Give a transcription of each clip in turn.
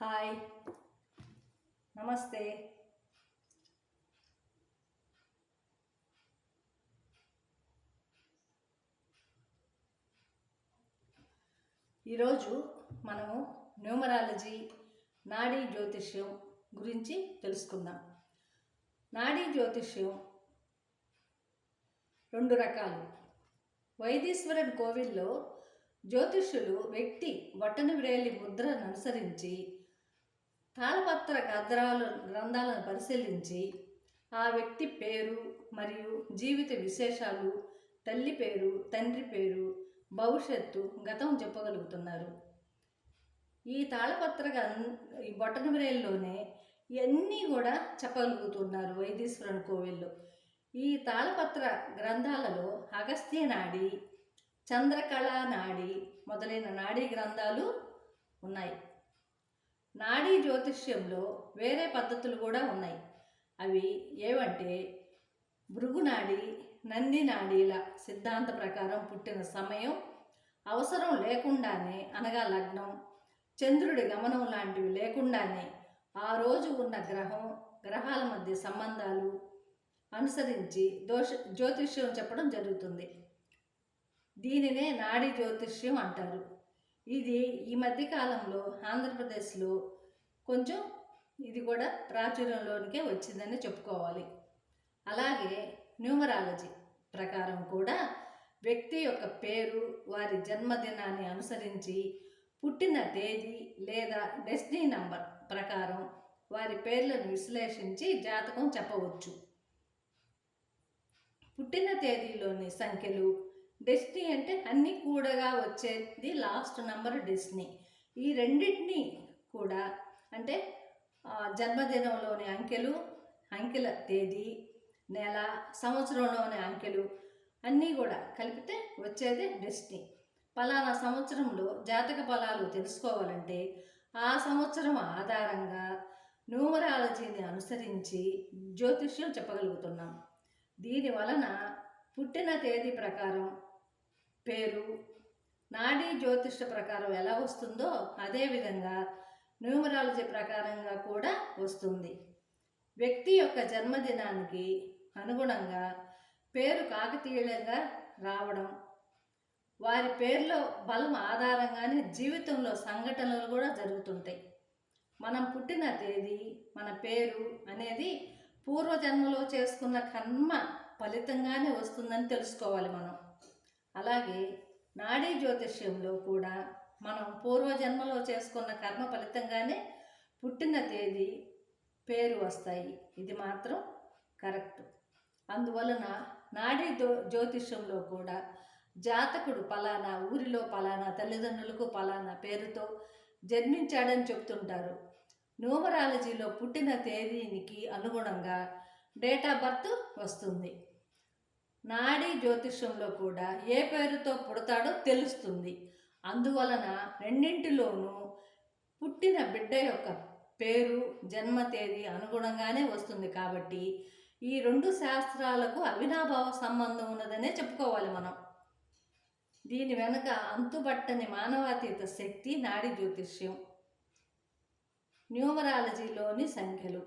Hi. నమస్తే. ఈరోజు మనము న్యూమరాలజీ నాడీ జ్యోతిష్యం గురించి తెలుసుకుందాం. నాడీ జ్యోతిష్యం రెండు రకాలు. వైదీశ్వరన్ కోవిల్లో జ్యోతిష్యులు వ్యక్తి బొట్టన వ్రేలి ముద్రను అనుసరించి తాళపత్ర గద్రాలు గ్రంథాలను పరిశీలించి ఆ వ్యక్తి పేరు మరియు జీవిత విశేషాలు తల్లి పేరు తండ్రి పేరు భవిష్యత్తు గతం చెప్పగలుగుతున్నారు. ఈ తాళపత్ర గ్రం- ఈ బొట్టన వ్రేలిలోనే ఇవన్నీ కూడా చెప్పగలుగుతున్నారు వైదీశ్వరన్ కోవిల్లో. ఈ తాళపత్ర గ్రంథాలలో అగస్త్య నాడి చంద్రకళ నాడి మొదలైన నాడీ గ్రంథాలు ఉన్నాయి. నాడీ జ్యోతిష్యంలో వేరే పద్ధతులు కూడా ఉన్నాయి. అవి ఏవంటే భృగునాడి నంది నాడీల సిద్ధాంత ప్రకారం పుట్టిన సమయం అవసరం లేకుండానే అనగా లగ్నం చంద్రుడి గమనం లాంటివి లేకుండానే ఆ రోజు ఉన్న గ్రహం గ్రహాల మధ్య సంబంధాలు అనుసరించి దోష జ్యోతిష్యం చెప్పడం జరుగుతుంది. దీనినే నాడీ జ్యోతిష్యం అంటారు. ఇది ఈ మధ్య కాలంలో ఆంధ్రప్రదేశ్లో కొంచెం ఇది కూడా ప్రాచుర్యంలోనికే వచ్చిందని చెప్పుకోవాలి. అలాగే న్యూమరాలజీ ప్రకారం కూడా వ్యక్తి యొక్క పేరు వారి జన్మదినాన్ని అనుసరించి పుట్టిన తేదీ లేదా డెస్టినీ నంబర్ ప్రకారం వారి పేర్లను విశ్లేషించి జాతకం చెప్పవచ్చు. పుట్టిన తేదీలోని సంఖ్యలు డెస్టినీ అంటే అన్ని కూడగా వచ్చేది లాస్ట్ నంబర్ డెస్టినీ ఈ రెండింటినీ కూడా అంటే జన్మదినంలోని అంకెలు అంకెల తేదీ నెల సంవత్సరంలోని అంకెలు అన్నీ కూడా కలిపితే వచ్చేది డెస్టినీ పలానా సంవత్సరంలో జాతక ఫలాలు తెలుసుకోవాలంటే ఆ సంవత్సరం ఆధారంగా న్యూమరాలజీని అనుసరించి జ్యోతిష్యం చెప్పగలుగుతున్నాం. దీని వలన పుట్టిన తేదీ ప్రకారం పేరు? నాడీ జ్యోతిష్య ప్రకారం ఎలా వస్తుందో అదేవిధంగా న్యూమరాలజీ ప్రకారంగా కూడా వస్తుంది. వ్యక్తి యొక్క జన్మదినానికి అనుగుణంగా పేరు కాకతీయంగా రావడం వారి పేర్లో బలం ఆధారంగానే జీవితంలో సంఘటనలు కూడా జరుగుతుంటాయి. మనం పుట్టిన తేదీ మన పేరు అనేది పూర్వజన్మలో చేసుకున్న కర్మ ఫలితంగానే వస్తుందని తెలుసుకోవాలి మనం. అలాగే నాడీ జ్యోతిష్యంలో కూడా మనం పూర్వజన్మలో చేసుకున్న కర్మ ఫలితంగానే పుట్టిన తేదీ పేరు వస్తాయి. ఇది మాత్రం కరెక్ట్. అందువలన నాడీ జ్యోతిష్యంలో కూడా జాతకుడు పలానా ఊరిలో పలానా తల్లిదండ్రులకు పలానా పేరుతో జన్మించాడని చెప్తుంటారు. న్యూమరాలజీలో పుట్టిన తేదీనికి అనుగుణంగా డేట్ ఆఫ్ బర్త్ వస్తుంది. నాడీ జ్యోతిష్యంలో కూడా ఏ పేరుతో పుడతాడో తెలుస్తుంది. అందువలన రెండింటిలోనూ పుట్టిన బిడ్డ యొక్క పేరు జన్మ తేదీ అనుగుణంగానే వస్తుంది కాబట్టి ఈ రెండు శాస్త్రాలకు అవినాభావ సంబంధం ఉన్నదనే చెప్పుకోవాలి మనం. దీని వెనుక అంతుబట్టని మానవాతీత శక్తి నాడీ జ్యోతిష్యం. న్యూమరాలజీలోని సంఖ్యలు.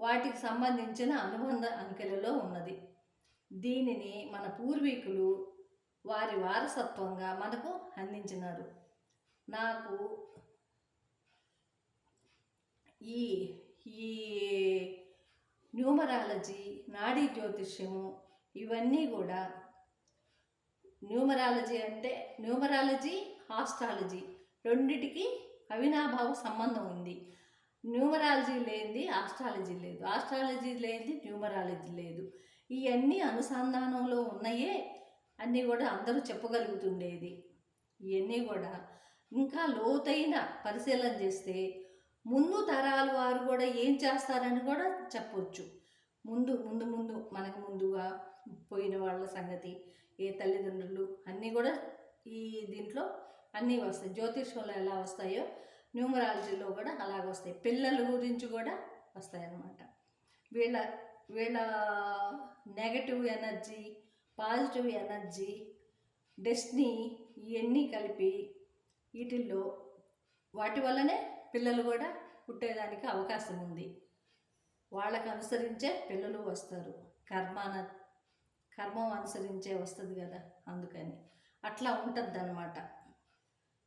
వాటికి సంబంధించిన అనుబంధ అంకెలలో ఉన్నది. దీనిని మన పూర్వీకులు వారి వారసత్వంగా మనకు అందించినారు. నాకు ఈ ఈ న్యూమరాలజీ నాడీ జ్యోతిష్యము ఇవన్నీ కూడా న్యూమరాలజీ అంటే న్యూమరాలజీ ఆస్ట్రాలజీ రెండిటికి అవినాభావ సంబంధం ఉంది. న్యూమరాలజీ లేనిది ఆస్ట్రాలజీ లేదు. ఆస్ట్రాలజీ లేనిది న్యూమరాలజీ లేదు. ఇవన్నీ అనుసంధానంలో ఉన్నాయే అన్నీ కూడా అందరూ చెప్పగలుగుతుండేది. ఇవన్నీ కూడా ఇంకా లోతైన పరిశీలన చేస్తే ముందు తరాల వారు కూడా ఏం చేస్తారని కూడా చెప్పొచ్చు. ముందు ముందు ముందు మనకు ముందుగా పోయిన వాళ్ళ సంగతి ఏ తల్లిదండ్రులు అన్నీ కూడా ఈ దీంట్లో అన్నీ వస్తాయి. జ్యోతిష్యంలో ఎలా వస్తాయో న్యూమరాలజీలో కూడా అలాగ వస్తాయి. పిల్లల గురించి కూడా వస్తాయి అన్నమాట వీళ్ళ వీళ్ళ negative energy positive energy destiny ఇవన్నీ కలిపి వీటిల్లో వాటి వల్లనే పిల్లలు కూడా పుట్టేదానికి అవకాశం ఉంది. వాళ్ళకు అనుసరించే పిల్లలు వస్తారు. కర్మాన కర్మం అనుసరించే వస్తుంది కదా అందుకని. అట్లా ఉంటుంది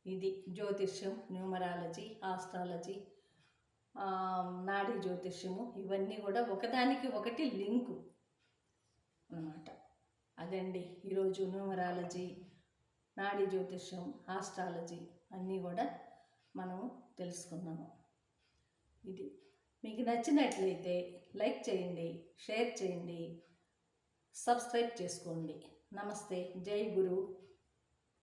ఇది జ్యోతిష్యం న్యూమరాలజీ ఆస్ట్రాలజీ నాడీ జ్యోతిష్యము. ఇవన్నీ కూడా ఒకదానికి ఒకటి లింకు అన్నమాట. అదండి. ఈరోజు న్యూమరాలజీ నాడీ జ్యోతిష్యం ఆస్ట్రాలజీ అన్నీ కూడా మనము తెలుసుకున్నాము. ఇది మీకు నచ్చినట్లయితే లైక్ చేయండి షేర్ చేయండి సబ్స్క్రైబ్ చేసుకోండి. నమస్తే. జై గురు.